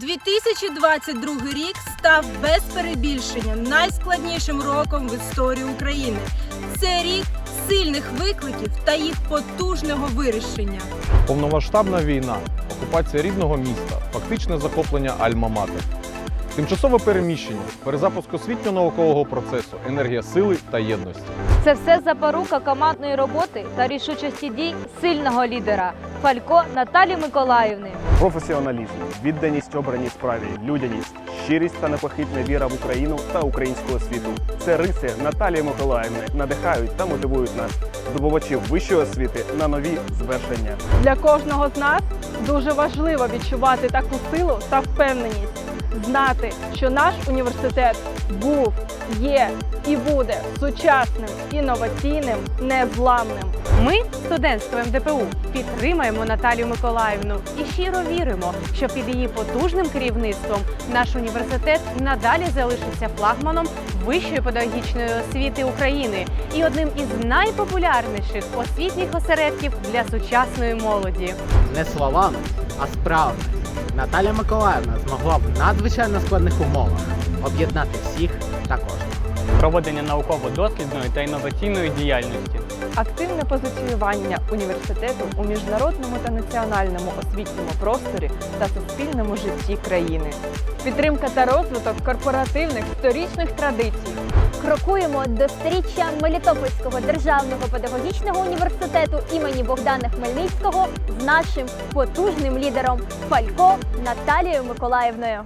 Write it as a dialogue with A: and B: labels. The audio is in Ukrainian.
A: 2022 рік став без перебільшення найскладнішим роком в історії України. Це рік сильних викликів та їх потужного вирішення.
B: Повномасштабна війна, окупація рідного міста, фактичне захоплення Альма-Матер. Тимчасове переміщення, перезапуск освітньо-наукового процесу, енергія сили та єдності.
C: Це все запорука командної роботи та рішучості дій сильного лідера Фалько Наталі Миколаївни.
D: Професіоналізм, відданість обраній справі, людяність, щирість та непохитна віра в Україну та українську освіту. Це риси Наталії Миколаївни надихають та мотивують нас, здобувачів вищої освіти на нові звершення.
E: Для кожного з нас дуже важливо відчувати таку силу та впевненість, знати, що наш університет був, є і буде сучасним, інноваційним, незламним.
F: Ми, студентство МДПУ, підтримаємо Наталію Миколаївну і щиро віримо, що під її потужним керівництвом наш університет надалі залишиться флагманом вищої педагогічної освіти України і одним із найпопулярніших освітніх осередків для сучасної молоді.
G: не словами, а справами. Наталя Миколаївна змогла в надзвичайно складних умовах об'єднати всіх та кожного.
H: Проведення науково-дослідної та інноваційної діяльності,
E: Активне позиціювання університету у міжнародному та національному освітньому просторі та суспільному житті країни. Підтримка та розвиток корпоративних сторічних традицій.
I: Крокуємо до сторіччя Мелітопольського державного педагогічного університету імені Богдана Хмельницького з нашим потужним лідером Фалько Наталією Миколаївною.